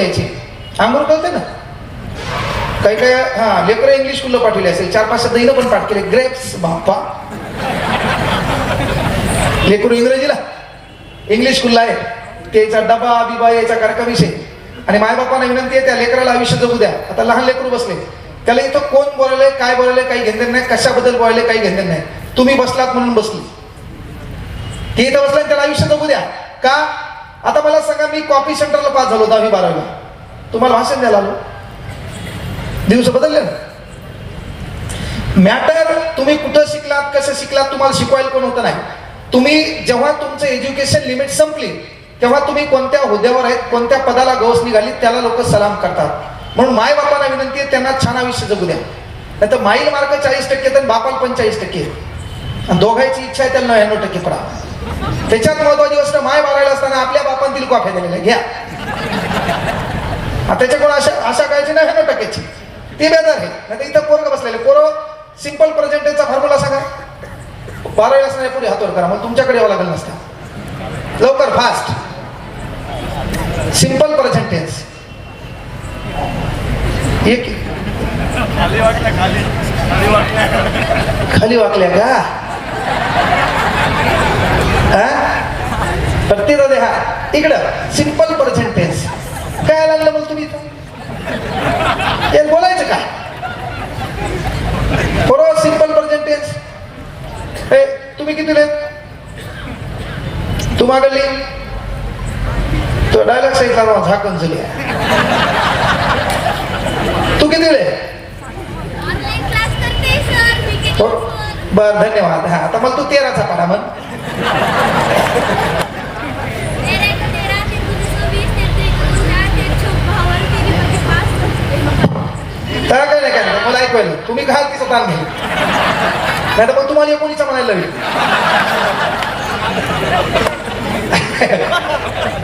यायचे आंघोळ कळते ना? काही काही हा लेकरं इंग्लिश स्कूलला पाठवले असेल. चार पाच शब्द हिनं पण पाठ केले. ग्रेप्स बाप्पा. लेकरू इंग्रजीला. इंग्लिश स्कूलला आहे. त्याचा डबा बिबा यायचा कार्यक्रम विषय. आणि मायबापांना विनंती आहे त्या लेकराला आयुष्य जगू द्या. आता लहान लेकरू बसले. त्याला इथं कोण बोलले काय बोलले काही घेणं नाही. कशाबद्दल बोलले काही घेणं नाही. तुम्ही बसलात म्हणून बसली. ते इथं बसलं त्याला आयुष्य जगू द्या. का? आता मला सांगा मी कॉपी सेंटरला पास झालो दहावी बारावीला. तुम्हाला भाषण द्यायला आलो. दिवस बदलले ना. मॅटर तुम्ही कुठं शिकलात कसं शिकलात तुम्हाला शिकवायला कोण होतं नाही. तुम्ही जेव्हा तुमचं एज्युकेशन लिमिट संपली तेव्हा तुम्ही कोणत्या हुद्द्यावर आहेत कोणत्या पदाला गवस निघाली त्याला लोक सलाम करतात. म्हणून माय बापाला विनंती आहे त्यांना छान आयुष्य जगू द्या. नाही तर माईल मार्क चाळीस टक्के तर बापाला चाळीस टक्के. आणि दोघांची इच्छा आहे त्यांना नव्याण्णव टक्के पडा. त्याच्यात महत्वाची गोष्ट माय बारायला असताना आपल्या बापांतील कॉफ्या दिलेल्या घ्या. त्याच्याकडून आशा आशा करायची नाही ना टाकायची ती बेजार आहे. नाही इथं पोरग बसलेले पोरं सिंपल प्रेझेंटेजचा फॉर्म्युला सांगा. बारावी असताना पुढे हातवर करा. मग तुमच्याकडे यावं लागेल नसतं. लवकर फास्ट सिंपल प्रेझेंटेन्स एक खाली वाटल्या खाली खाली वाटल्या खाली वाकल्या का? हा? तर ते दे हा. इकडं. सिंपल पर्सेंटेज काय लागलं मग तुम्ही बोलायचं काय बरोबर सिंपल पर्सेंटेज हे तुम्ही किती लेत तू मागली तो डायलॉग सांगितला ना झाकण झाली. तू किती ले बर धन्यवाद. हा आता मला तू तेराचा पाडा म्हण तर काय नाही काय नाही मला ऐकवायला तुम्ही घाल तिचं ताण घ्या नाही तर मग तुम्हाला एकोणीचा म्हणायला लागेल.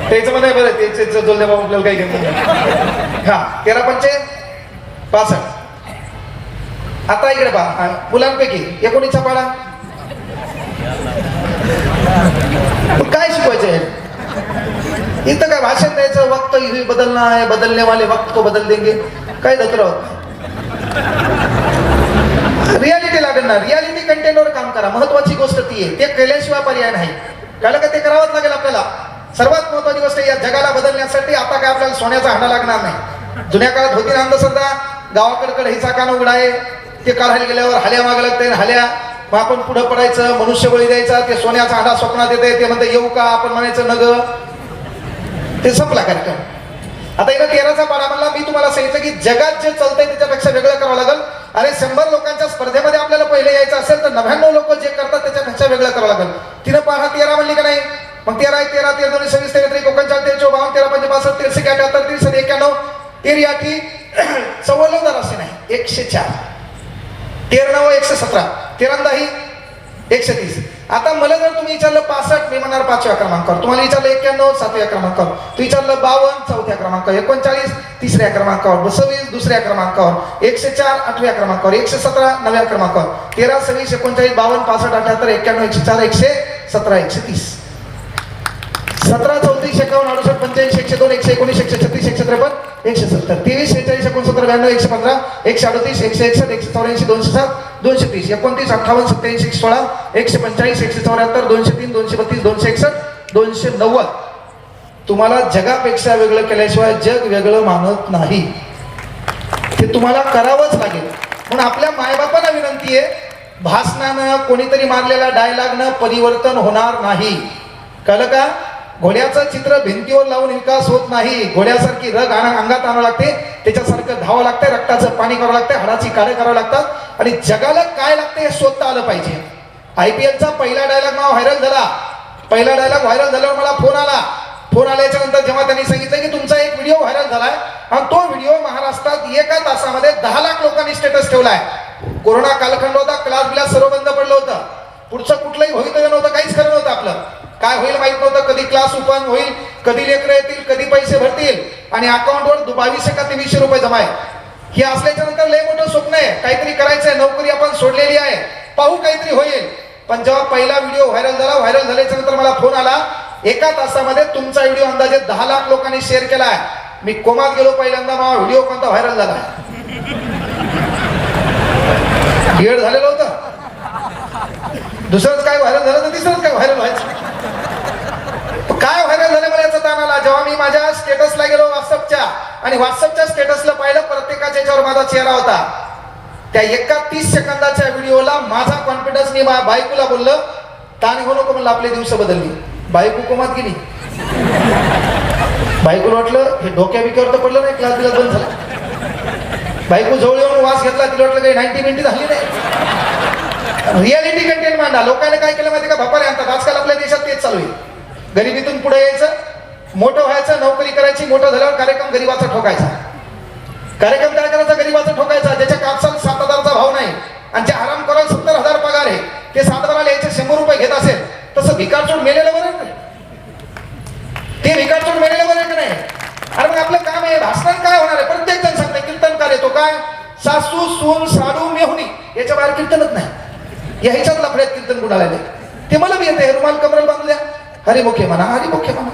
त्याचं म्हणाय बरं त्याचे जोडल्या बाबा आपल्याला काही घेत नाही. हा तेरा पंचे पासष्ट. आता इकडे पहा. मुलांपैकी एकोणीसचा पाडा. काय शिकवायचं आहे इथं काय भाषण द्यायचं? वक्त बदलणार बदलना आहे बदलने वाले वक्त को बदल देंगे. काय दत्र रियालिटी लागेल ना. रियालिटी कंटेंटवर काम करा. महत्वाची गोष्ट ती आहे. ते केल्याशिवाय पर्याय नाही. कळलं का ते करावंच लागेल आपल्याला? सर्वात महत्वाची गोष्ट या जगाला बदलण्यासाठी आता काय आपल्याला सोन्याचा हाडा लागणार नाही. जुन्या काळात होती ना अंधश्रद्धा. गावाकडकडे हिचा कान उघडा आहे ते काढायला गेल्यावर हाल्या मागे लागते हाल्या मग आपण पुढं पडायचं मनुष्य बळी द्यायचा ते सोन्याचा आडा स्वप्नात येते ते म्हणते येऊ का आपण म्हणायचं नग. ते संपला कार्यक्रम. आता इथं तेराचा पाडा म्हणला मी तुम्हाला सांगितलं की जगात जे चालतंय त्याच्यापेक्षा वेगळं करावं लागेल. अरे शंभर लोकांच्या स्पर्धेमध्ये आपल्याला पहिले यायचं असेल तर नव्याण्णव लोक जे करतात त्याच्यापेक्षा वेगळं करावं लागेल. तिनं पाहा तेरा म्हणली का नाही? मग तेरा एक तेरा तेरा दोन्ही सव्वीस तेरा त्रिक एकोणचाळीस तेरा चौबावन्न तेरा पंचे पासष्ट तेरशे अठ्याहत्तर तीनशे एक्क्याण्णव तेरी आठी चव्वन्न दर असे नाही. एकशे चार. तेरा नऊ एकशे सतरा. तेरांदा ही एकशे तीस. आता मला जर तुम्ही विचारलं पासष्ट मी म्हणणार पाचव्या क्रमांकावर. तुम्हाला विचारलं एक्क्याण्णव सातव्या क्रमांकावर. तू विचारलं बावन्न चौथ्या क्रमांकावर. एकोणचाळीस तिसऱ्या क्रमांकावर. सव्वीस दुसऱ्या क्रमांकावर. एकशे चार आठव्या क्रमांकावर. एकशे सतरा नव्या क्रमांकावर. तेरा सव्वीस एकोणचाळीस बावन्न पासष्ट अठ्याहत्तर एक्क्याण्णव एकशे चार एकशे सतरा एकशे तीस. सतरा चौतीस एकावन्न अडुसष्ट पंच्याऐंशी एकशे दोन एकशे एकोणीस एकशे छत्तीस एकशे त्रेपन्न एकशे सत्तर. तेवीस शेहेचाळीस एकोणसत्तर ब्याण्णव एकशे पंधरा एकशे अडतीस एकशे एकसष्ट एकशे चौऱ्याऐंशी दोनशे सात दोनशे तीस. एकोणतीस अठ्ठावन्न सत्त्याऐंशी एकशे सोळा एकशे पंचेचाळीस एकशे चौऱ्याहत्तर दोनशे तीन दोनशे बत्तीस दोनशे एकसष्ट दोनशे नव्वद. तुम्हाला जगापेक्षा वेगळं केल्याशिवाय जग वेगळं मानत नाही. ते तुम्हाला करावंच लागेल. म्हणून आपल्या मायबापांना विनंती आहे भाषणानं कोणीतरी मारलेला डायलॉगनं परिवर्तन होणार नाही. कळलं का? घोड्याचं चित्र भिंतीवर लावून विकास होत नाही. घोड्यासारखी रग अंगात आणावं लागते. त्याच्यासारखं धावं लागतंय. रक्ताचं पाणी करावं लागतं हाडाची कार्य करावं लागतात. आणि जगाला काय लागतं हे स्वतः आलं पाहिजे. आय पी एलचा पहिला डायलॉग मला व्हायरल झाला. पहिला डायलॉग व्हायरल झाल्यावर मला फोन आला. फोन आल्याच्यानंतर जेव्हा त्यांनी सांगितलं की तुमचा एक व्हिडिओ व्हायरल झालाय आणि तो व्हिडिओ महाराष्ट्रात एका तासामध्ये दहा लाख लोकांनी स्टेटस ठेवलाय. कोरोना कालखंड होता. क्लास बिलास सर्व बंद पडलं होतं. पुढचं कुठलंही भवितव्य नव्हतं. काहीच खरं नव्हतं आपलं. काय होईल माहीत नव्हतं कधी क्लास ओपन होईल कधी लेकरं येतील कधी पैसे भरतील. आणि अकाउंटवर बावीसशे का तेवीसशे रुपये जमा आहे. हे असल्याच्या नंतर लय मोठं स्वप्न आहे. काहीतरी करायचंय नोकरी आपण सोडलेली आहे. पाहू काहीतरी होईल. पण जेव्हा पहिला व्हिडिओ व्हायरल झाला व्हायरल झाल्याच्यानंतर मला फोन आला एका तासामध्ये तुमचा व्हिडिओ अंदाजे दहा लाख लोकांनी शेअर केला आहे. मी कोमात गेलो पहिल्यांदा माझा व्हिडिओ कोणता व्हायरल झाला? बीएड झालेलं होतं. दुसरंच काय व्हायरल झालं तर तिसरंच काय व्हायरल व्हायचं? काय व्हायरल झालं मला याचा ताण आला. जेव्हा मी माझ्या स्टेटसला गेलो व्हॉट्सअपच्या आणि व्हॉट्सअपच्या स्टेटसला पाहिलं प्रत्येकाच्या याच्यावर माझा चेहरा होता. त्या एका तीस सेकंदाच्या व्हिडिओला माझा कॉन्फिडन्स मी माझ्या बायकोला बोललो ताण घेऊ नको म्हणलं आपले दिवस बदलली. बायको कोमात गेली. बायकोला वाटलं हे डोक्या बिक्यावर तर पडलं नाही क्लास दिला बंद झाला. बायको जवळ येऊन वास घेतला तिला वाटलं काही नाईन्टी मिनिटी झाली नाही. रियालिटी कंटेंट मांडा. लोकांनी काय केलं माहिती का? भपारे आणतात. आजकाल आपल्या देशात तेच चालू आहे. गरिबीतून पुढे यायचं मोठं व्हायचं नोकरी करायची मोठं झाल्यावर कार्यक्रम गरिबाचा ठोकायचा. कार्यक्रम काय करायचा? गरिबाचा ठोकायचा. ज्याच्या कापसाला सात हजारचा भाव नाही आणि जे आराम करायला सत्तर हजार पगार आहे ते सात बाराला यायचे शंभर रुपये घेत असेल तसं भिकारचोड मेलेलं बरं नाही ते भिकारचोड मेलेलं बरं का नाही? अरे मग आपलं काम आहे भाषण काय होणार आहे? प्रत्येक जण सांगते कीर्तनकार येतो काय? सासू सून साडू मेहुनी याच्या बाहेर कीर्तनच नाही. या ह्याच्यात लफड्यात कीर्तन बुडाले ते मला बी येते रुमाल कमरेला बांधल्या हरिमुखे म्हणा हरिमुखे म्हणा.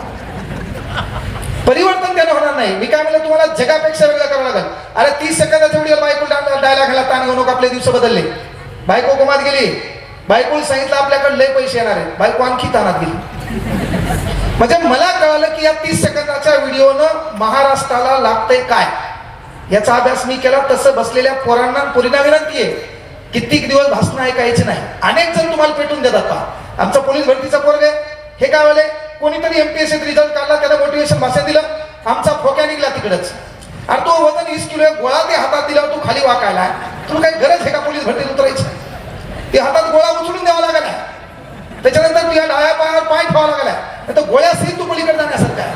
परिवर्तन त्यानं होणार नाही. मी काय म्हणलं तुम्हाला जगापेक्षा वेगळं करावं लागेल. अरे तीस सेकंदाच्या व्हिडिओ बायको डायला घाला ताण घेऊ आपले दिवस बदलले. बायको कोमात गेली. बायको सांगितलं आपल्याकडे लय पैसे येणार आहेत. बायको आणखी ताणात गेली. म्हणजे मला कळालं की या तीस सेकंदाच्या व्हिडिओनं महाराष्ट्राला लागतंय काय? याचा अभ्यास मी केला तसं बसलेल्या पोरांना पोरींना विनंती आहे. कित्येक दिवस भाषणं ऐकायचे नाही. अनेक जण तुम्हाला पेटून देतात पहा. आमचा पोलीस भरतीचा पोरग आहे. हे काय वाले कोणीतरी एमपीएससी रिझल्ट काढला त्याला मोटिवेशन भाषण दिलं. आमचा फोक्या निघला तिकडच. अरे तो वजन वीस किलो गोळा ते हातात दिल्यावर तू खाली वाकायला तुला काही गरज आहे का पोलीस भरतीत उतरायची? ते हातात गोळा उचलून द्यावा लागला. त्याच्यानंतर तुझ्या डाव्या पायावर पाय ठेवावा लागला. नाही तर गोळ्या सहित तू पलीकडे जाण्यासारखा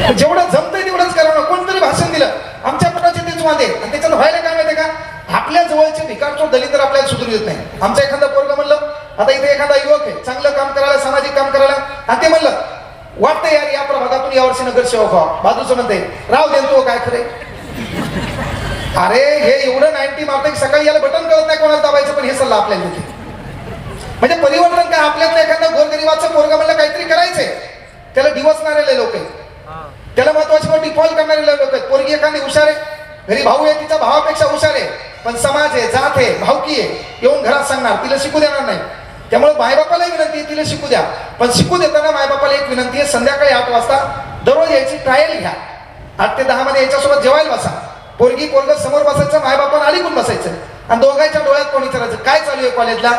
जेवढं जमतंय तेवढंच करावं कोणतरी भाषण दिलं. आमच्या पोटाचे तेच वादे. आणि त्याच्यात व्हायला काय माहितीये का? आपल्या जवळचे भिकारचो दलित आपल्याला सुधरू देत नाही. आमचा एखादा पोरगा म्हणलं आता इथे एखादा युवक आहे चांगलं काम करायला सामाजिक काम करायला. आणि ते म्हणलं वाटतंय यार या प्रभागातून यावर्षी नगरसेवक व्हा बाजूचं म्हणते राव देतो काय खरे अरे हे एवढं नाईन्टी मारतं की सकाळी याला बटन कळत नाही कोणाला दाबायचं पण हे सल्ला आपल्याला देते म्हणजे परिवर्तन काय? आपल्यातलं एखादा गोरगरिबाचं पोरगा म्हणलं काहीतरी करायचंय. त्याला डिवसणारे लोक आहे त्याला महत्वाची मोठी फॉल करणारे लोक आहेत. पोरगी एखादी हुशार आहे घरी भाऊ आहे तिच्या भावापेक्षा हुशार आहे पण समाज आहे जात आहे भावकी आहे येऊन घरात सांगणार तिला शिकू देणार नाही. त्यामुळे मायबापालाही विनंती आहे तिला शिकू द्या. पण शिकू देताना मायबापाला एक विनंती आहे संध्याकाळी आठ वाजता दररोज यायची ट्रायल घ्या. आठ ते दहा मध्ये याच्यासोबत जेवायला बसा. पोरगी पोरग समोर बसायचं मायबापाला अलीकून बसायचं. आणि दोघांच्या डोळ्यात कोणी विचारायचं काय चालू आहे कॉलेजला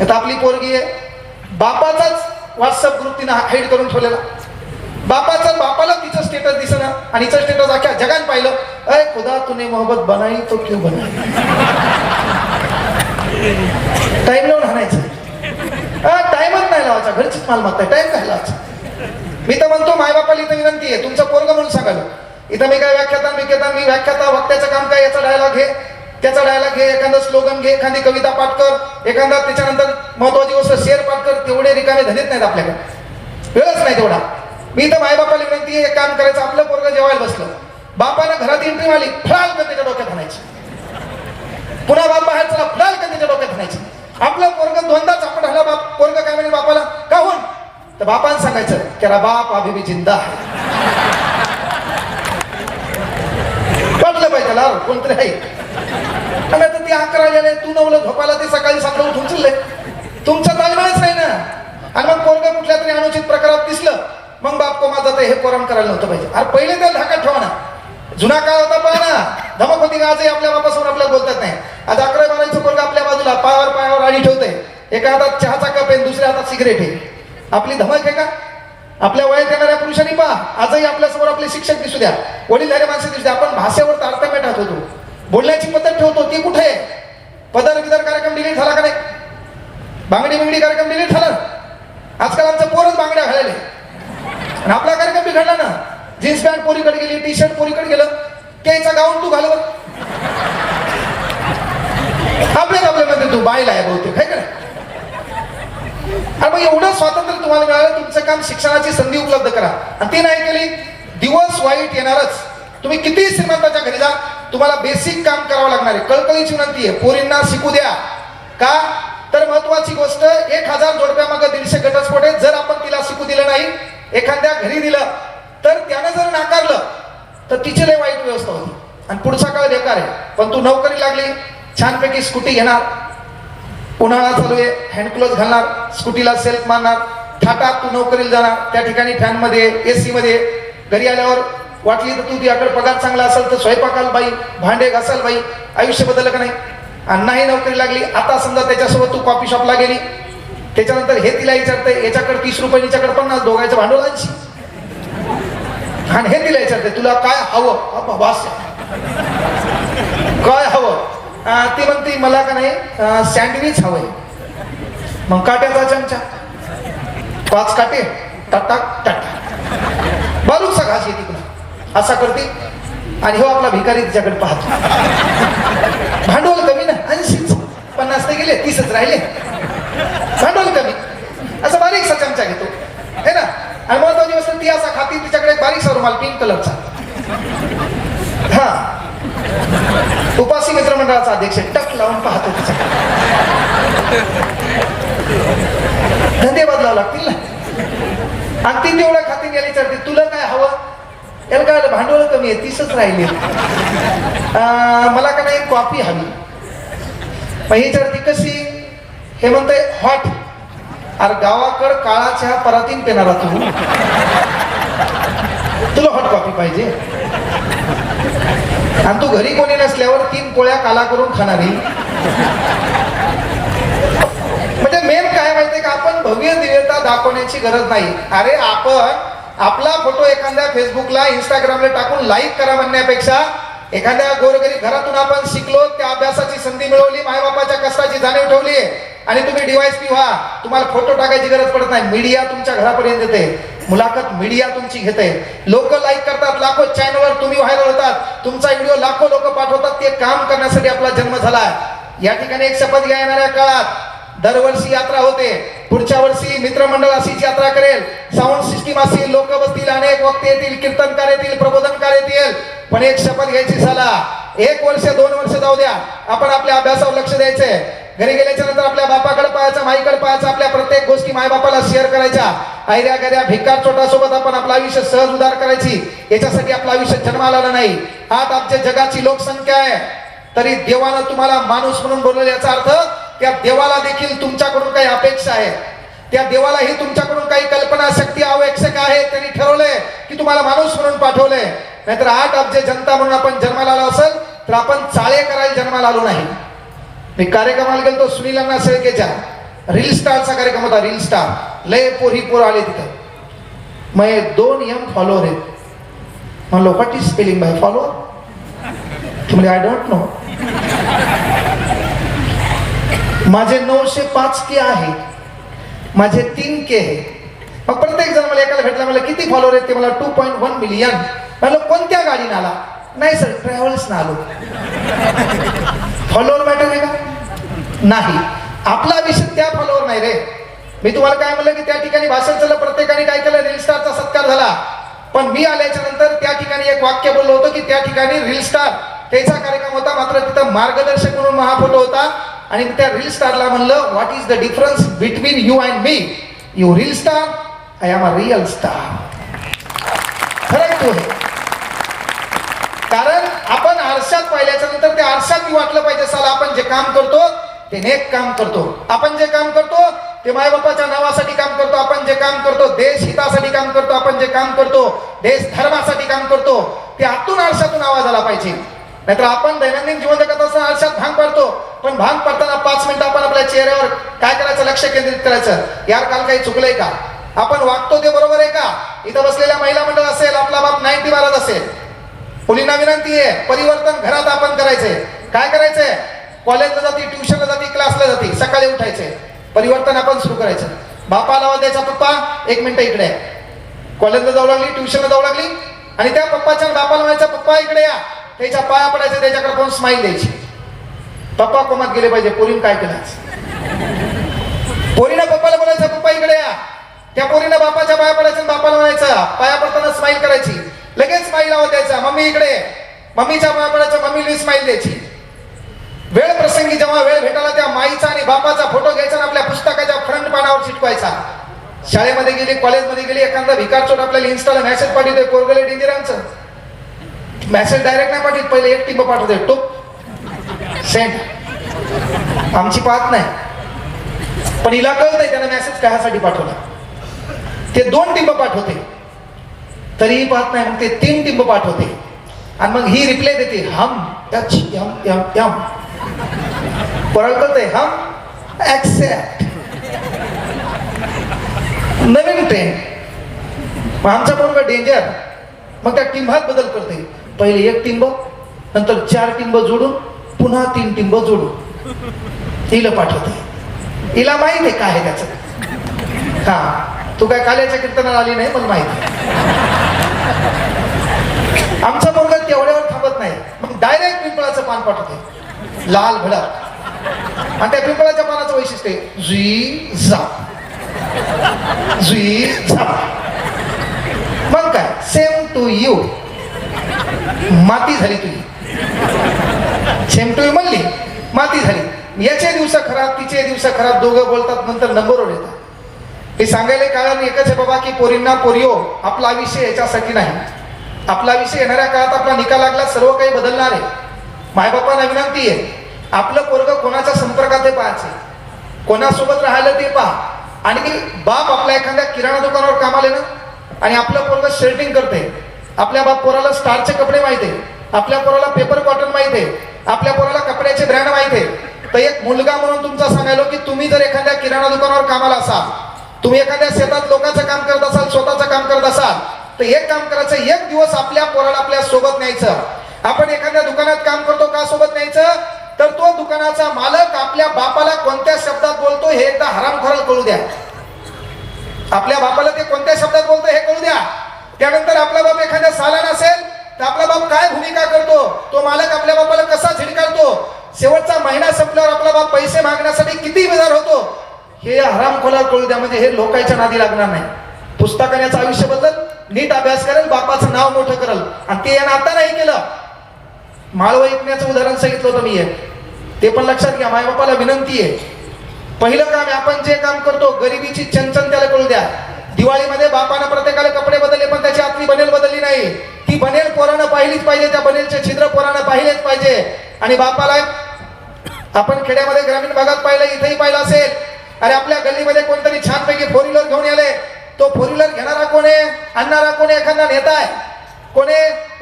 आता आपली पोरगी आहे. बापाचाच व्हॉट्सअप ग्रुप तिनं हाईड करून ठेवलेला. बापाचं बापाला तिचं स्टेटस दिसना. आणि हिचं स्टेटस अख्या जगान पाहिलं. अय खुदा तुने मोहब्बत बनाई तो क्यों बनाई? टाइम लावून हाणायचं. टाइमच नाही लावायचा. घरचीच मालमत्ता टाइम काय लावायचा. मी तर म्हणतो मायबापाला इथं विनंती आहे. तुमचा पोरग म्हणून सांगाल इथं मी काय व्याख्याता विख्याता मी व्याख्याता वक्त्याचं काम काय याचा डायलॉग घे. त्याचा डायलॉग घे. एखादा स्लोगन घे. एखादी कविता पाठ कर. एखादा त्याच्यानंतर महत्वाची गोष्ट शेअर पाठ कर. तेवढे रिकामे धनीत नाहीत आपल्याकडे. वेळच नाही तेवढा. मी तर मायबापाला विनंती आहे काम करायचं आपलं पोरग जेवायला बसलं. बापानं घरात एंट्री मारली फळाल का त्याच्या डोक्यात आणायची? पुन्हा बाप बाहेर चला फळाल का त्याच्या डोक्यात आणायची? आपलं पोरग दोनदा चापट हला बाप पोरग काय म्हणे बापाला? का होऊन तर बापानं सांगायचं त्याला बाप अभिबी जिंदा आहे. वाटलं पाहिजे त्याला कोणतरी आहे. आणि आता ती अकरा गेले तू नवलं झोपायला ते सकाळी सकाळी उठून चालले तुमचा तालमेळच नाही ना. आणि मग पोरग कुठल्या तरी अनुचित प्रकारात दिसलं मग बाप कोमा तर हे पोराम करायला नव्हतं पाहिजे. अरे पहिले तर ढाकात ठेवा ना. जुना काळ होता पहा ना. धमक होती का आजही आपल्या बापासमोर आपल्याला बोलतात नाही. आज अकरा बारायचं पोरग आपल्या बाजूला पायावर पायावर आडी ठेवतंय. एका हातात चहाचा कप आहे दुसऱ्या हातात सिगरेट आहे. आपली धमक आहे का? आपल्या वयात येणाऱ्या पुरुषांनी पहा. आजही आपल्यासमोर आपले शिक्षक दिसू द्या. वडीलधारे माणसं दिसू द्या. आपण भाषेवर तारतम्य होतो. बोलण्याची पद्धत ठेवतो. ती कुठे आहे? पदर विदर कार्यक्रम डिलीट झाला का नाही? बांगडी बिंगडी कार्यक्रम डिलीट झाला? आजकाल आमचं पोरच बांगड्या घालायले. आणि आपला कार्यक्रम बिघडला ना जीन्स पॅन्ट पोरीकडे गेली टी शर्ट पोरीकडे गेलं त्याचा गाऊन तू घाल आपल्याच आपल्यामध्ये तू बायला आहे बहुतेक आहे का अरे मग एवढं स्वातंत्र्य तुम्हाला मिळालं तुमचं काम शिक्षणाची संधी उपलब्ध करा. आणि ती नाही केली दिवस वाईट येणारच. तुम्ही किती श्रीमंताच्या घरी जा तुम्हाला बेसिक काम करावं लागणार आहे. कळकळीची विनंती आहे पोरींना शिकू द्या. का? तर महत्वाची गोष्ट एक हजार जोडप्या मागे दीडशे घटस्फोट आहे जर आपण तिला शिकू दिलं नाही एखाद्या घरी दिलं तर त्यानं जर नाकारलं तर तिची लय वाईट व्यवस्था होती. आणि पुढचा काळ बेकार आहे. पण तू नोकरी लागली छानपैकी स्कूटी घेणार उन्हाळा चालू आहे हँडक्लोज घालणार स्कूटीला सेल्फ मारणार थाटात तू नोकरीला जाणार त्या ठिकाणी फॅनमध्ये ए सीमध्ये घरी आल्यावर वाटली तर तू तुझ्याकडे पगार चांगला असेल तर स्वयंपाकाल बाई भांडे घासाल बाई आयुष्य बदललं का नाही? आणि नाही नोकरी लागली आता समजा त्याच्यासोबत तू कॉफी शॉपला गेली त्याच्यानंतर हे तिला विचारते याच्याकडे तीस रुपये याच्याकडे पन्नास दोघांचं भांडवल ऐंशी आणि हे तिला विचारते तुला काय हवं? अप्पा, वास काय हवं? ती म्हणते मला का नाही सँडविच हवंय. मग काट्याचा चमचा. पाच काटे. टाटा टाटा बालूचा घास येते तुला असा करते. आणि हो आपला भिकारी तिच्याकडे पाहतो. भांडवल कमी ना ऐंशीच. पन्नास ते गेले तीसच राहिले. भांडवल कमी असं बारीकसा चमचा घेतो. है ना? आणि महत्वाची वस्तू ती असा खाती तिच्याकडे बारीक बारीकसा रुमाल पिंक कलरचा हा. उपासी मित्रमंडळाचा अध्यक्ष टक लावून पाहतो तिच्याकडे धंदे बदलावं लागतील ना आणि ती तेवढं खाती गेली तर तुला काय हवं? याला काय भांडवल कमी आहे तीसच राहिली. मला का नाही कॉपी हवी. मग ही चढती कशी? हे म्हणते हॉट. अरे गावाकड काळा चहा परातीन पेणारा तू. तुला हॉट कॉफी पाहिजे. आणि तू घरी कोणी नसल्यावर तीन पोळ्या काला करून खाणारी. म्हणजे मेन काय माहितीये का आपण भव्य दिव्यता दाखवण्याची गरज नाही. अरे आपण आपला फोटो एखाद्या फेसबुकला इंस्टाग्रामला टाकून लाईक करा म्हणण्यापेक्षा एखाद्या गोरगरीब घरातून आपण शिकलो त्या अभ्यासाची संधी मिळवली मायबापाच्या कष्टाची जाणीव ठेवली आणि तुम्ही डिवाइस पी व्हा. तुम्हाला फोटो टाकायची गरज पडत नाही. मीडिया तुमच्या घरापर्यंत येते. मुलाखत मीडिया तुमची घेते. लोक लाईक करतात. लाखो चॅनलवर तुम्ही व्हायरल होतात. तुमचा व्हिडिओ लाखो लोक पाठवतात. ते काम करण्यासाठी आपला जन्म झाला या ठिकाणी एक शपथ घ्या येणाऱ्या काळात. दरवर्षी यात्रा होते. पुढच्या वर्षी मित्रमंडळ अशीच यात्रा करेल. साऊंड सिस्टीम असेल लोक बसतील. अनेक वक्ते येतील. कीर्तनकार येतील. प्रबोधनकार येतील. पण एक शपथ घ्यायची झाला. एक वर्ष दोन वर्ष जाऊ द्या. आपण आपल्या अभ्यासावर लक्ष द्यायचंय. घरी गेल्याच्यानंतर आपल्या बापाकडे पाहायचं माईकडे पाहायचं आपल्या प्रत्येक गोष्टी मायबापाला शेअर करायच्या. आयऱ्या गऱ्या भिकार चोटासोबत आपण आपलं आयुष्य सहज उदार करायची. याच्यासाठी आपलं आयुष्य जन्माला आलं नाही. आज आमच्या जगाची लोकसंख्या आहे. तरी देवानं तुम्हाला माणूस म्हणून बोलवलं याचा अर्थ त्या देवाला देखील तुमच्याकडून काही अपेक्षा आहे. त्या देवालाही तुमच्याकडून काही कल्पना शक्ती आवश्यक आहे त्यांनी ठरवलंय की तुम्हाला माणूस म्हणून पाठवलंय. नाहीतर आठ अब्जे जनता म्हणून आपण जन्माला आलो असेल तर आपण चाळे करायला जन्माला आलो नाही. मी कार्यक्रमाला गेलो सुनील अण्णा सेळकेच्या रील स्टारचा कार्यक्रम होता रील स्टार लय पोर ही पोर आले तिथं. मग दोन यंग फॉलोअर आहेत. म्हणलो what is spelling by follower तुम्ही आय डोंट नो माझे नऊशे पाच के आहे. माझे तीन के आहे. मग प्रत्येक जण मला एकाला भेटला मला किती फॉलोअर आहेत ते? मला टू पॉईंट वन मिलियन म्हणलं कोणत्या गाडीनं आला? नाही सर ट्रॅव्हल्सनं आलो. फॉलोअर मॅटर आहे का? नाही. आपला विषय त्या फॉलोअर नाही रे. मी तुम्हाला काय म्हणलं की त्या ठिकाणी भाषण चाललं प्रत्येकाने काय केलं? रील स्टारचा सत्कार झाला. पण मी आल्याच्यानंतर त्या ठिकाणी एक वाक्य बोललो होतो की त्या ठिकाणी रील स्टार त्याचा कार्यक्रम होता. मात्र तिथं मार्गदर्शक म्हणून महाफोटो होता. आणि त्या रील स्टारला म्हणलं what is the difference between you and me you reel star I am a real star खरं तो आहे कारण आपण आरशात पाहिल्याच्या नंतर त्या आरशात वाटलं पाहिजे साला आपण जे काम करतो ते नेक काम करतो. आपण जे काम करतो ते मायबापाच्या नावासाठी काम करतो. आपण जे काम करतो देश हितासाठी काम करतो. आपण जे काम करतो देश धर्मासाठी काम करतो. ते आतून आरशातून आवाज आला पाहिजे. नाहीतर आपण दैनंदिन जीवन जगत असताना आरशात भांग पाडतो. पण भांग पाडताना पाच मिनिटं आपण आपल्या चेहऱ्यावर काय करायचं लक्ष केंद्रित करायचं? यार काल काही चुकलंय का? आपण वागतो ते बरोबर आहे का? इथं बसलेल्या महिला मंडळ असेल आपला बाप नाईन्टी मारत असेल. मुलींना विनंती आहे परिवर्तन घरात आपण करायचंय काय करायचंय कॉलेजला जाते ट्युशनला जाती क्लासला जाती सकाळी उठायचंय परिवर्तन आपण सुरू करायचं. बापाला आवाज द्यायचा पप्पा एक मिनिट इकडे. आहे. कॉलेजला जाऊ लागली ट्युशनला जाऊ लागली आणि त्या पप्पाच्या बापाला म्हणायचा पप्पा इकडे या. त्याच्या पाया पडायचं त्याच्याकडे कोण स्माईल द्यायची? पप्पा कोमात गेले पाहिजे पोरीन काय केलं पोरीनं पप्पाला बोलायचं पप्पा इकडे या. त्या पोरीनं बापाच्या पाया पडायचं बापाला म्हणायचं पाया पडताना स्माईल करायची. लगेच स्माईल आवा द्यायचा. मम्मी इकडे मम्मीच्या पाया मम्मी मम्मीला स्माईल द्यायची. वेळ प्रसंगी जेव्हा वेळ भेटायला त्या माईचा आणि बापाचा फोटो घ्यायचा आणि आपल्या पुस्तकाच्या फ्रंट पानावर चिटकवायचा. शाळेमध्ये गेली कॉलेजमध्ये गेली एखादा भिकार चोट आपल्याला इन्स्टाला मेसेज पाठवतोय कोरगले डेंजरांचं मेसेज डायरेक्ट नाही पाठवत पहिले एक टिंब पाठवतोय टोप. सेंड आमची पाहत नाही. पण हिला कळतंय त्यानं मेसेज कशासाठी पाठवला. ते दोन टिंब पाठवते. तरीही पाहत नाही मग ते तीन टिंब पाठवते. आणि मग ही रिप्लाय देते हम टच यम यम यम. परळकते हम ऍक्सेप्ट नवीन ट्रेन मग आमचा बरोबर डेंजर मग त्या टिंबात बदल करते. पहिले एक टिंब नंतर चार टिंब जोडून पुन्हा तीन टिंब जोडून. हिला पाठवते. हिला माहीत आहे काय आहे त्याचं. हा. तू काय काल्याच्या कीर्तनाला आली नाही मला माहीत आमचा मुलगा तेवढ्यावर थांबत नाही. मग डायरेक्ट पिंपळाचं पान पाठवते. लाल भडक. आणि त्या पिंपळाच्या पानाचं वैशिष्ट्य आहे जुई जा जुई जा मग काय? Same to you. माती झाली तुझी. सेम टू यू म्हणली माती झाली. याचे दिवस खराब तिचे दिवस खराब दोघं बोलतात नंतर नंबरवर येतात हे सांगायला कारण एकच आहे बाबा की पोरींना पोरिओ आपला विषय याच्यासाठी नाही. आपला विषय येणाऱ्या काळात आपला निकाल लागला सर्व काही बदलणार आहे. मायबापांना विनंती आहे आपलं पोरग कोणाच्या संपर्कात ते पाहायचे? कोणासोबत राहिलं ते पहा. आणि बाप आपल्या एखाद्या किराणा दुकानावर कामाले ना आणि आपलं पोरग शर्टिंग करते आपल्या बाप पोराला स्टारचे कपडे माहिती आहे. आपल्या पोराला पेपर कॉटन माहिती आहे. आपल्या पोराला कपड्याचे ब्रँड माहिती आहे. तर एक मुलगा म्हणून तुमचा सांगायलो की तुम्ही जर एखाद्या किराणा दुकानावर कामाला असाल तुम्ही एखाद्या शेतात लोकांचं काम करत असाल स्वतःचं काम करत असाल तर एक काम करायचं एक दिवस आपल्या पोराला आपल्यासोबत न्यायचं. आपण एखाद्या दुकानात काम करतो का सोबत न्यायचं? तर तो दुकानाचा मालक आपल्या बापाला कोणत्या शब्दात बोलतो हे एकदा हरामखोराला कळू द्या. आपल्या बापाला ते कोणत्या शब्दात बोलतो हे कळू द्या. त्यानंतर आपला बाप एखाद्या साला नसेल तर आपला बाप काय भूमिका करतो? तो मालक आपल्या बापाला कसा झिडकारतो? शेवटचा महिना संपल्यावर आपला बाप पैसे मागण्यासाठी किती बेजार होतो? हे हरामखोला कळू द्या म्हणजे हे लोकांच्या नादी लागणार नाही. पुस्तकाने याचं आयुष्य बदल नीट अभ्यास करेल बापाचं नाव मोठं करेल. आणि ते यानं आता नाही केलं. माळव ऐकण्याचं उदाहरण सांगितलं होतं मी ते पण लक्षात घ्या मायबापाला विनंती आहे. पहिलं काम आहे, आपण जे काम करतो गरिबीची चंचन त्याला कळू द्या. दिवाळीमध्ये बापानं प्रत्येकाला कपडे बदलले पण त्याची आतली बनेल बदलली नाही. ती बनेल पोरानं पाहिलीच पाहिजे त्या बनेलचे छिद्र पोरानं पाहिलेच पाहिजे. आणि बापाला आपण खेड्यामध्ये ग्रामीण भागात पाहिलं इथेही पाहिलं असेल अरे आपल्या गल्लीमध्ये कोणतरी छानपैकी फोर व्हीलर घेऊन आले. तो फोर व्हीलर घेणारा कोण आहे? आणणारा कोण एखादा नेता आहे. कोणी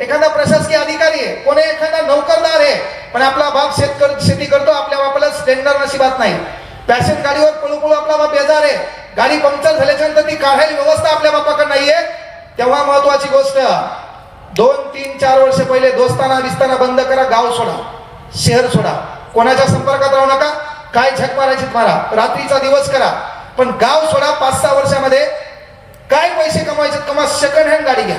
एखादा प्रशासकीय अधिकारी आहे. कोणी एखादा नोकरदार आहे. पण आपला बाप शेतकर शेती करतो आपल्या बापाला स्टेंडर नशिबात नाही. पॅशन गाडीवर पळू पळू आपला बाप बेजार आहे. गाडी पंक्चर झाल्याच्यानंतर ती काढायला व्यवस्था आपल्या बापाकडे नाहीये. तेव्हा महत्वाची गोष्ट दोन तीन चार वर्ष पहिले दोस्ताना विस्ताना बंद करा गाव सोडा शहर सोडा. कोणाच्या संपर्कात राहू नका. काय झक मारायची मारा. रात्रीचा दिवस करा. पण गाव सोडा पाच सहा वर्षामध्ये. काय पैसे कमवायचे कमा सेकंड हँड गाडी घ्या.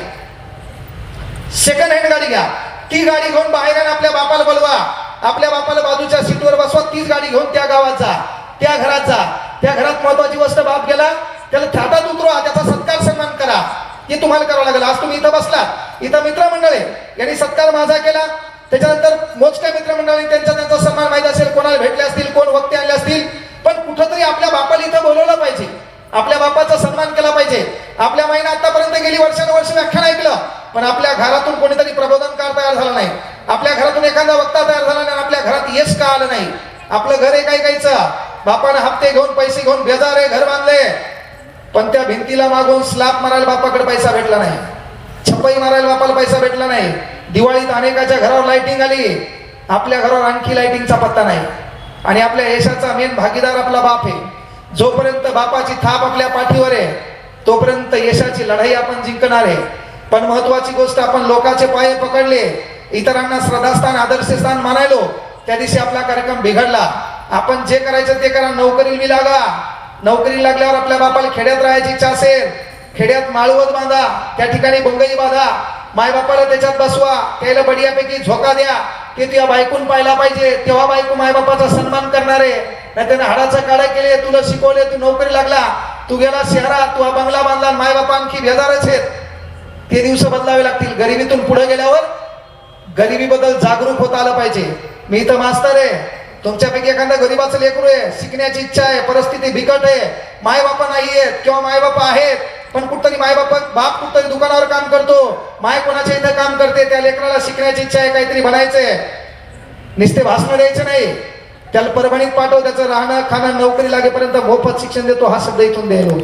सेकंड हँड गाडी घ्या. ती गाडी घेऊन बाहेर आपल्या बापाला बोलवा. आपल्या बापाला बाजूच्या सीटवर बसवा. तीच गाडी घेऊन त्या गावाचा त्या घराचा त्या घरात महत्वाची गोष्ट बाप गेला. त्याला थाटात उतरवा. त्याचा सत्कार सन्मान करा. हे तुम्हाला करावं लागेल. आज तुम्ही इथं बसला इथं मित्रमंडळ आहे यांनी सत्कार माझा केला. त्याच्यानंतर मोजक्या मित्रमंडळी त्यांचा त्यांचा सन्मान माहीत असेल कोणाला भेटले असतील कोण वक्ते आणले असतील पण कुठंतरी आपल्या बापाला इथं बोलवलं पाहिजे. आपल्या बापाचा सन्मान केला पाहिजे. आपल्या माईनं आतापर्यंत गेली वर्षानुवर्ष व्याख्यान ऐकलं पण आपल्या घरातून कोणीतरी प्रबोधनकार तयार झाला नाही. आपल्या घरातून एखादा वक्ता तयार झाला नाही आपल्या घरात यश का आलं नाही? आपलं घर आहे काही काहीचं. बापानं हप्ते घेऊन पैसे घेऊन बेजार आहे घर बांधले पण त्या भिंतीला मागून स्लाब मारायला बापाकडे पैसा भेटला नाही. छपाई मारायला बापाला पैसा भेटला नाही. दिवाळीत अनेकाच्या घरावर लाइटिंग आली. आपल्या घरावर आणखी लाइटिंगचा पत्ता नाही. आणि आपल्या यशाचा मेन भागीदार आपला बाप आहे. जोपर्यंत बापाची थाप आपल्या पाठीवर आहे तोपर्यंत यशाची लढाई आपण जिंकणार आहे. पण महत्वाची गोष्ट आपण लोकांचे पाय पकडले इतरांना श्रद्धास्थान आदर्शस्थान मानायलो त्या दिवशी आपला कार्यक्रम बिघडला. आपण जे करायचं ते करा नोकरीला लागा. नोकरी लागल्यावर आपल्या बापाला खेड्यात राहायची इच्छा असेल खेड्यात माळवत बांधा त्या ठिकाणी बंगई बांधा. मायबापाला त्याच्यात बसवा. त्याला बढियापैकी झोका द्या. की तुझ्या बायकून पाहिला पाहिजे. तेव्हा बायको मायबापाचा सन्मान करणार. आहे नाही त्याने हाडाचं काढा केले तुला शिकवले तू नोकरी लागला. तू गेला शहरात तू हा बंगला बांधला मायबापा आणखी बेजारच आहेत. ते दिवस बदलावे लागतील. गरिबीतून पुढे गेल्यावर गरिबीबद्दल जागरूक होता आलं पाहिजे. मी इथं मास्तर आहे. तुमच्यापैकी एखादा गरीबाचं लेकरू आहे. शिकण्याची इच्छा आहे. परिस्थिती बिकट आहे. मायबापा नाही आहेत किंवा मायबापा आहेत. पण कुठतरी माय बाप बाप कुठतरी दुकानावर काम करतो. माय कोणाच्या इथं काम करते? त्या लेकराला शिकण्याची इच्छा आहे काहीतरी बनायचंय नुसते भाषण द्यायचं नाही. त्याला परभणीत पाठव त्याचं राहणं खाणं नोकरी लागेपर्यंत मोफत शिक्षण देतो हा शब्द इथून द्यायलो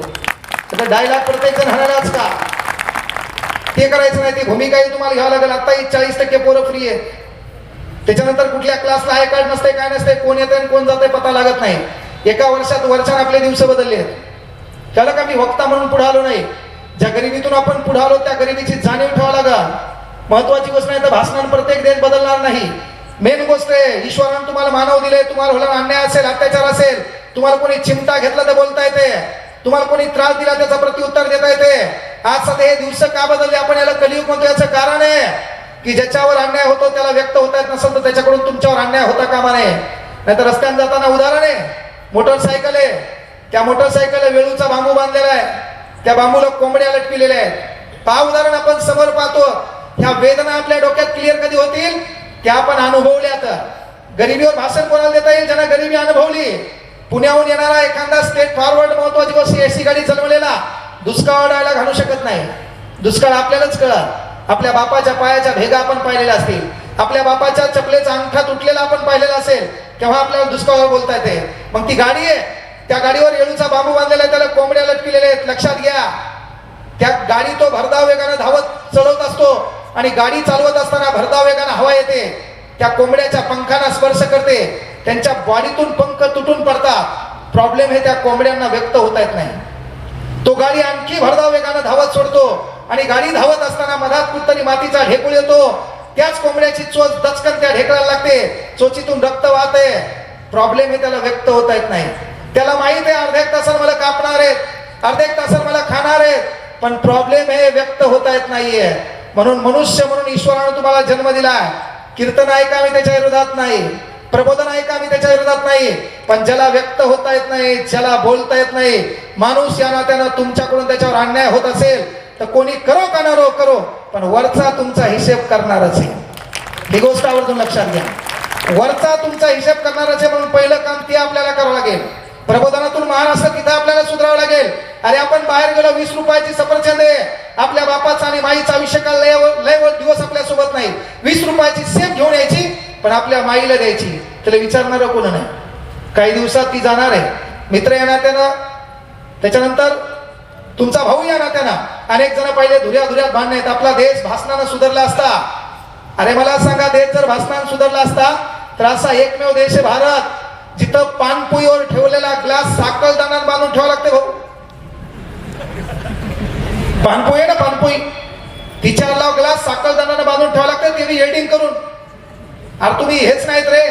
आता डायलॉग प्रत्येक जण हाणायलाच का? ते करायचं नाही ती भूमिकाही तुम्हाला घ्यावं लागेल. आताही चाळीस टक्के पोरं फ्री आहे त्याच्यानंतर कुठल्या क्लासला आय कार्ड नसते काय नसते कोण येते आणि कोण जाते पता लागत नाही. एका वर्षात वर्षात आपले दिवस बदलले आहेत. त्याला का मी वक्ता म्हणून पुढे आलो नाही? ज्या गरिबीतून आपण पुढे आलो त्या गरिबीची जाणीव ठेवा लागा महत्वाची गोष्ट नाही तर भाषणात प्रत्येक देश बदलणार नाही. मेन गोष्ट आहे ईश्वरानं तुम्हाला मानव दिले तुम्हाला होला अन्याय असेल अत्याचार असेल तुम्हाला कोणी चिमटा घेतला तर बोलता येते. तुम्हाला कोणी त्रास दिला त्याचा प्रत्युत्तर देता येते. आज सध्या हे दिवस का बदलले? आपण याला कलियुग म्हणतो याचं कारण आहे की ज्याच्यावर अन्याय होतो त्याला व्यक्त होता येत नसेल तर त्याच्याकडून तुमच्यावर अन्याय होता कामा नये. नाही तर रस्त्याने जाताना उदाहरण आहे मोटरसायकल आहे. त्या मोटरसायकल वेळूचा बांबू बांधलेला आहे. त्या बांबूला कोंबड्या लटकिलेल्या आहेत पहा उदाहरण आपण समोर पाहतो. ह्या वेदना आपल्या डोक्यात क्लिअर कधी होतील? त्या आपण अनुभवल्यात गरिबीवर भाषण कोणाला देता येईल? ज्यांना गरिबी अनुभवली. पुण्याहून येणारा एखादा स्टेट फॉरवर्ड महत्वाची गोष्ट एसी गाडी चालवलेला. दुष्काळ डायला घालू शकत नाही. दुष्काळ आपल्यालाच कळत आपल्या बापाच्या पायाच्या भेगा आपण पाहिलेल्या असतील. आपल्या बापाच्या चपलेचा अंगठा तुटलेला आपण पाहिलेला असेल. तेव्हा आपल्याला दुष्काळावर बोलता येते? मग ती गाडी आहे. त्या गाडीवर येळूचा बांबू बांधलेला आहे त्याला कोंबड्या लटकिलेल्या आहेत. लक्षात घ्या. त्या गाडी तो भरधाव वेगानं धावत चढवत असतो आणि गाडी चालवत असताना भरधाव वेगानं हवा येते. त्या कोंबड्याच्या पंखांना स्पर्श करते. त्यांच्या बॉडीतून पंख तुटून पडतात. प्रॉब्लेम हे त्या कोंबड्यांना व्यक्त होता येत नाही. तो गाडी आणखी भरधाव वेगानं धावत सोडतो आणि गाडी धावत असताना मधात कुठतरी मातीचा ढेकूळ येतो. त्याच कोंबड्याची चोच दचकन त्या ढेकळाला लागते. चोचीतून रक्त वाहते प्रॉब्लेम हे त्याला व्यक्त होता येत नाही. त्याला माहीत आहे अर्ध्या एक तासात मला कापणार आहेत अर्ध्या एक तासात मला खाणार आहेत पण प्रॉब्लेम हे व्यक्त होता येत नाहीये. म्हणून मनुष्य म्हणून ईश्वरानं तुम्हाला जन्म दिला कीर्तन ऐका मी त्याच्या विरोधात नाही. प्रबोधन ऐका मी त्याच्या विरोधात नाही. पण ज्याला व्यक्त होता येत नाही ज्याला बोलता येत नाही माणूस या नात्यानं तुमच्याकडून त्याच्यावर अन्याय होत असेल तर कोणी करो का न रो करो पण वरचा तुमचा हिशेब करणारच आहे. ही गोष्ट आवर्जून लक्षात घ्या. वरचा तुमचा हिशेब करणारच आहे म्हणून पहिलं काम ते आपल्याला करावं लागेल. प्रबोधनातून महाराष्ट्र तिथं आपल्याला सुधारावं लागेल. अरे आपण बाहेर गेलो वीस रुपयाची सफरचंद आहे. आपल्या बापाचा आणि माईचा आयुष्य काल लय लय दिवस आपल्यासोबत नाही. वीस रुपयाची सेफ घेऊन यायची पण आपल्या माईला द्यायची. त्याला विचारणार कोण नाही काही दिवसात ती जाणार आहे. मित्र या नात्यानं त्याच्यानंतर तुमचा भाऊ या नात्यानं अनेक जण पहिले धुऱ्या धुऱ्यात भांडण आहेत. आपला देश भाषणानं सुधारला असता. अरे मला सांगा देश जर भाषणानं सुधारला असता तर असा एकमेव देश आहे भारत. जिथं पानपुईवर ठेवलेला ग्लास साखरदानात बांधून ठेवा लागते भाऊ. पानपोई आहे ना पानपोई तिच्याला ग्लास साखरदानानं बांधून ठेवा लागतं ते हेडिंग करून. अरे तुम्ही हेच नाहीत रे.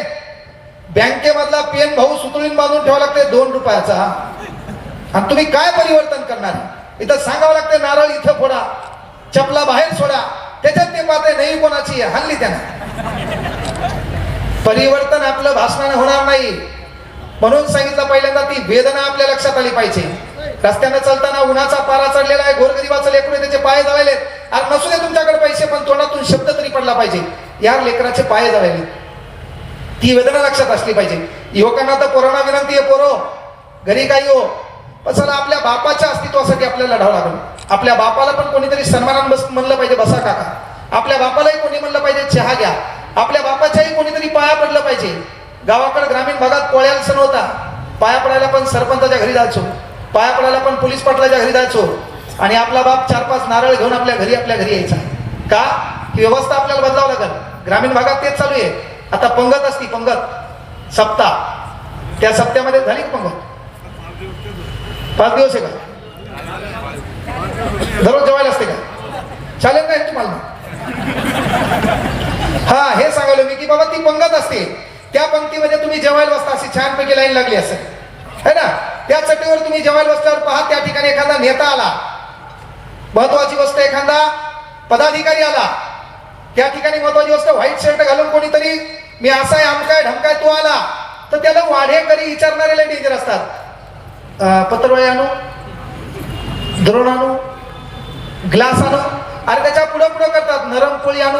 बँकेमधला पेन भाऊ सुतळीन बांधून ठेवा लागते दोन रुपयाचा. आणि तुम्ही काय परिवर्तन करणार? इथं सांगावं लागते नारळ इथं फोडा चपला बाहेर सोडा. त्याच्यात ते पाहते नाही कोणाची हल्ली त्यांना. परिवर्तन आपलं भाषणाने होणार नाही. म्हणून सांगितलं पहिल्यांदा ती वेदना आपल्या लक्षात आली पाहिजे. रस्त्यानं चालताना उन्हाचा पारा चढलेला आहे गोरगरीबाचं लेकरू आहे, त्याचे पाय जळाले अरे नसू दे तुमच्याकडे पैसे पण तोंडातून शब्द तरी पडला पाहिजे. या लेकराचे पाय जळाले ती वेदना लक्षात असली पाहिजे. युवकांना तर पोरांना विनंती आहे पोरो. घरी काही हो. पण चला आपल्या बापाच्या अस्तित्वासाठी आपल्याला लढावं लागलं. आपल्या बापाला पण कोणीतरी सन्मानान बस म्हणलं पाहिजे बसा काका. आपल्या बापालाही कोणी म्हणलं पाहिजे चहा घ्या. आपल्या बापाच्याही कोणीतरी पाया पडलं पाहिजे. गावाकडे ग्रामीण भागात पोळ्याला सण होता. पाया पडायला पण सरपंचाच्या घरी जायचो. पाया पडायला पण पोलीस पाटलाच्या घरी जायचो. आणि आपला बाप चार पाच नारळ घेऊन आपल्या घरी आपल्या घरी यायचा. का? ही व्यवस्था आपल्याला बदलावं लागेल. ग्रामीण भागात तेच चालू आहे. आता पंगत असती पंगत. सप्ताह. त्या सप्त्यामध्ये झाली पंगत? पाच दिवस आहे का? दररोज जेवायला असते का? चालेल नाही तुम्हाला. हा हे सांगायला मी की बाबा ती पंगत असते. त्या पंक्तीमध्ये तुम्ही जेवायला बसता अशी छानपैकी लाईन लागली असेल. है ना? त्या चटीवर तुम्ही जेवायला बसल्यावर पहा त्या ठिकाणी एखादा नेता आला. महत्वाची गोष्ट एखादा पदाधिकारी आला. त्या ठिकाणी महत्वाची गोष्ट व्हाईट शर्ट घालून कोणीतरी मी असा आहे आमकाय ढमकाय तो आला. तर त्याला वाढेकरी विचारणारे डेंजर असतात. अं, पत्रवळी आणू? द्रोण आणू? ग्लास आणू? अरे त्याच्या पुढं पुढं करतात. नरम पोळी आणू?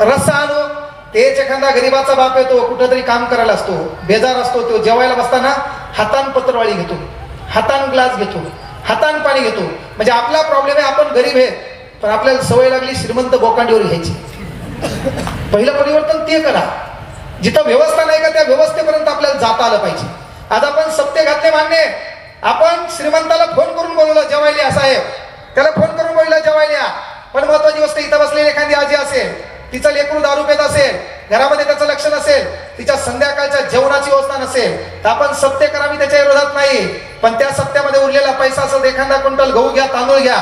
रस्सा आणू? तेच एखादा गरीबाचा बाप येतो कुठंतरी काम करायला असतो बेजार असतो तो जेवायला बसताना हातान पत्रवाळी घेतो हातान ग्लास घेतो हातान पाणी घेतो. म्हणजे आपला प्रॉब्लेम आहे आपण गरीब आहे पण आपल्याला सवय लागली श्रीमंत बोकांडीवर घ्यायची. पहिलं परिवर्तन ते करा. जिथं व्यवस्था नाही का त्या व्यवस्थेपर्यंत आपल्याला जाता आलं पाहिजे. आज आपण सत्य घातले मान्य आपण श्रीमंताला फोन करून बोलवलं जेवायला साहेब त्याला फोन करून बोललं जेवायला. पण महत्वाची गोष्ट इथं बसलेली एखादी आजी असेल तिचं लेकरू दारू पेत असेल घरामध्ये त्याचं लक्ष नसेल तिच्या संध्याकाळच्या जेवणाची व्यवस्था नसेल तर आपण सत्य करावी त्याच्या विरोधात नाही. पण त्या सत्यामध्ये उरलेला पैसा असेल तर एखादा क्विंटल गहू घ्या तांदूळ घ्या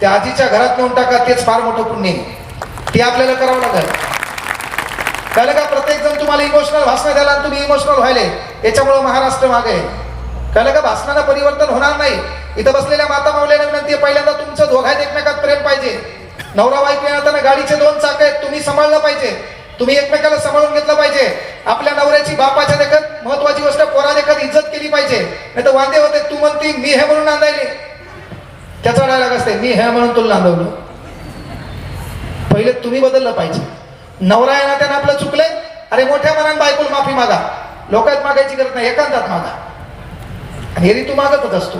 त्या आजीच्या घरात नेऊन टाका तेच फार मोठं पुण्य ते आपल्याला करावं लागेल. कळलं का? प्रत्येक जण तुम्हाला इमोशनल भाषण द्यायला आणि तुम्ही इमोशनल व्हायले. याच्यामुळे महाराष्ट्र मागे कळलं का? भाषणाला परिवर्तन होणार नाही. इथं बसलेल्या माता मावल्याने विनंती पहिल्यांदा तुमचं दोघांत एकमेकात प्रेम पाहिजे. नवरा बायको येताना गाडीचे दोन चाक आहेत. तुम्ही सांभाळलं पाहिजे. तुम्ही एकमेकाला सांभाळून घेतलं पाहिजे. आपल्या नवऱ्याची बापाच्या देखत महत्वाची गोष्ट पोरा देखत इज्जत केली पाहिजे. नाही तर वांदे होते तू म्हणती मी हे म्हणून नांदायले. त्याचा डायलॉग असते मी हे म्हणून तुला नांदवलं. पहिले तुम्ही बदललं पाहिजे. नवरा आहे ना त्यानं आपलं चुकलंय. अरे मोठ्या मनात बायकोल माफी मागा. लोकात मागायची गरज नाही एकांतात मागा. आणि तू मागतच असतो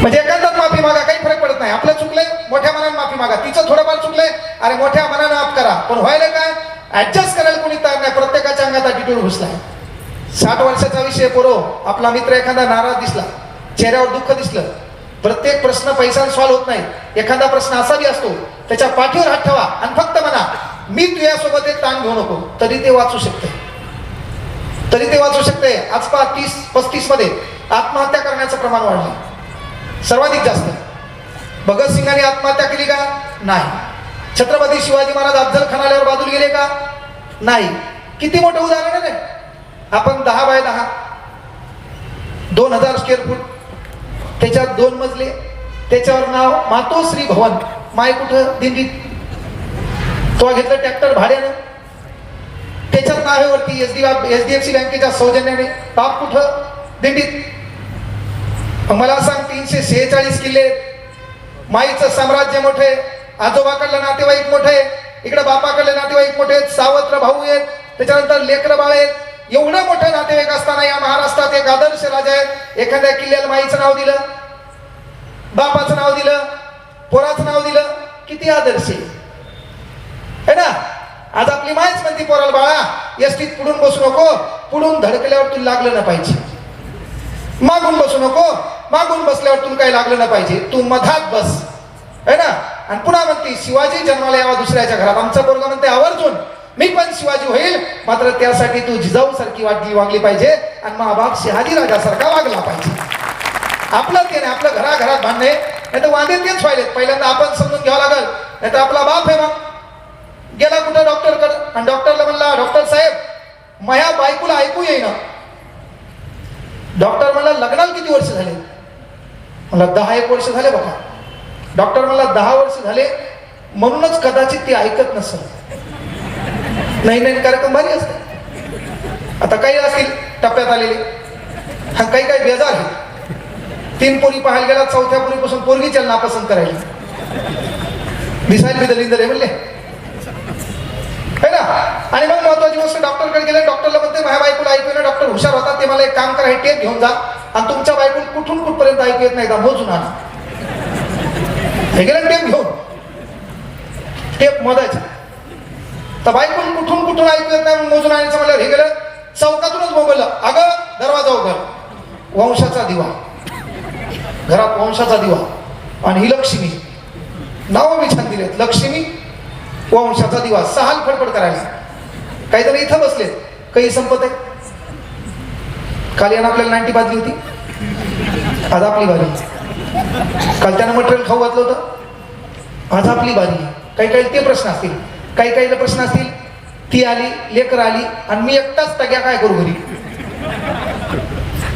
म्हणजे एकांतात माफी मागा काही फरक पडत नाही. आपलं चुकलंय मोठ्या मनानं माफी मागा. तिचं थोडंफार चुकलंय अरे मोठ्या मनानं माफ करा. पण व्हायला काय? ऍडजस्ट करायला कोणी तयार नाही. प्रत्येकाच्या अंगात अटिट्यूड घुसलाय. साठ वर्षाचा विषय पोरो. आपला मित्र एखादा नाराज दिसला. चेहऱ्यावर दुःख दिसलं. प्रत्येक प्रश्न पैसा सॉल्व्ह होत नाही. एखादा प्रश्न असा बी असतो त्याच्या पाठीवर हात ठेवा आणि फक्त म्हणा मी तुझ्यासोबत एक ताण घेऊ नको. तरी ते वाचू शकते. तरी ते वाचू शकते. आज पा तीस पस्तीसमध्ये आत्महत्या करण्याचं प्रमाण वाढलं. सर्वाधिक जास्त. भगतसिंगाने आत्महत्या केली का? नाही. छत्रपती शिवाजी महाराज अफजल खानाल्यावर बाजूला गेले का? नाही. किती मोठं उदाहरण आहे आपण दहा बाय दहा. दोन हजार स्क्वेअर फूट त्याच्यात दोन मजले. त्याच्यावर नाव मातोश्री भवन. माय कुठं? दिंडीत. तो घेतलं ट्रॅक्टर भाड्यानं. त्याच्यात नावेवरती एच वरती D H D F C बँकेच्या सौजन्याने. बाप कुठं? दिंडीत. मला सांग तीनशे शेहेचाळीस किल्ले आहेत. माईचं साम्राज्य मोठे आजोबाकडलं नातेवाईक मोठे इकडे बापाकडले नातेवाईक मोठे आहेत सावत्र भाऊ आहेत त्याच्यानंतर लेकर बाळ आहेत. एवढं मोठं नातेवाईक असताना या महाराष्ट्रात एक आदर्श राजा आहे एखाद्या किल्ल्याला माईचं नाव दिलं बापाचं नाव दिलं पोराचं नाव दिलं किती आदर्श आहे. ना? आज आपली मायच म्हणती पोराला बाळा एसटीत पुढून बसू नको पुढून धडकल्यावर तुला लागलं ना पाहिजे. मागून बसू नको. मागून बसल्यावर तुला काही लागलं ना पाहिजे. तू मधात बस. है ना? आणि पुन्हा म्हणते शिवाजी जन्माला यावा दुसऱ्याच्या घरात. आमचा पोरगा म्हणते आवर्जून. मी पण शिवाजी होईल. मात्र त्यासाठी तू जिजाऊ सारखी वागली वागली पाहिजे. आणि महाबाप शहाजी राजासारखा वागला पाहिजे. आपलं ते नाही आपलं घराघरात भांडणे नाही. तर वांदे तेच व्हायले पहिल्यांदा आपण समजून घ्यावं लागल. नाही तर आपला बाप आहे मग. गेला कुठं डॉक्टरकडे? आणि डॉक्टरला म्हणला डॉक्टर साहेब माझ्या बायकोला ऐकू येईना. डॉक्टर म्हणला लग्नाला किती वर्ष झाले? मला दहा एक वर्ष झाले बघा. डॉक्टर म्हणला दहा वर्ष झाले म्हणूनच कदाचित ती ऐकत नसेल. नाही नाही कार्यक्रम भारी असते. आता काही असतील टप्प्यात आलेले. हा काही काही बेजार आहे तीन पोरी पाहायला गेला चौथ्या पोरीपासून पोरगी नापसंत करायला. दिसायला बी दलिंदर आहे म्हणले. है ना? आणि मग महत्वाची गोष्ट डॉक्टरकडे गेले डॉक्टरला म्हणते माझ्या बायकोला ऐकू ना डॉक्टर हुशार होता ते मला एक काम करा हे टेप घेऊन जा. आणि तुमच्या बायको कुठून कुठपर्यंत ऐकू येत नाही का मोजून आणा. हे गेलं टेप घेऊन. टेप मोदायची तर बायकोला कुठून कुठून ऐकू येत नाही मोजून आणायचं म्हणलं हे गेलं चौकातूनच बोंबलं अगं दरवाजा उघड. वंशाचा दिवा. घरात वंशाचा दिवा. आणि ही लक्ष्मी. नाव मी छान दिलेत. लक्ष्मी वंशाचा दिवा सहाल फडफड करायला. काही जण इथं बसले. काही संपत आहे? काल यानं आपल्याला नाईन्टी बाजली होती. आज आपली बारी काल त्यानं मटेरियल खाऊ घातलं होतं. आज आपली बारी काही काही ते प्रश्न असतील. काही काही प्रश्न असतील. ती आली लेकर आली आणि मी एकटाच टग्या काय करू घरी?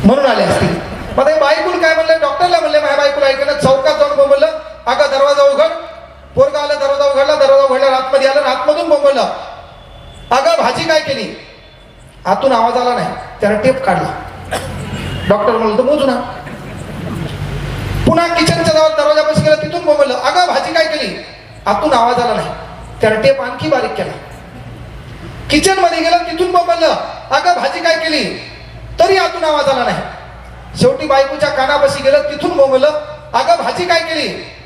म्हणून आले असतील. मग बायकूल काय म्हणलं? डॉक्टरला म्हणले माझ्या बायकुला ऐकलं चौकात जाऊन बोललं अगं दरवाजा उघड. पोरगा आला दरवाजा उघडला दरवाजा उघडला आतमध्ये आलं आतमधून बोंबवलं अगं भाजी काय केली? आतून आवाज आला नाही. त्याला टेप काढला. डॉक्टर म्हणलं तर मोजू ना. पुन्हा किचनच्या जवळ दरवाजापाशी गेला तिथून बोंबवलं अगं भाजी काय केली? आतून आवाज आला नाही. त्याला टेप आणखी बारीक केला. किचनमध्ये गेलं तिथून बोंबवलं अगं भाजी काय केली? तरी आतून आवाज आला नाही. शेवटी बायकोच्या कानापाशी गेलं तिथून बोंबलं अगं भाजी काय केली?